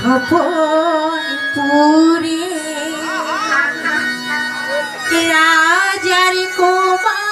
স্বপন পুরে। রাজার কোমা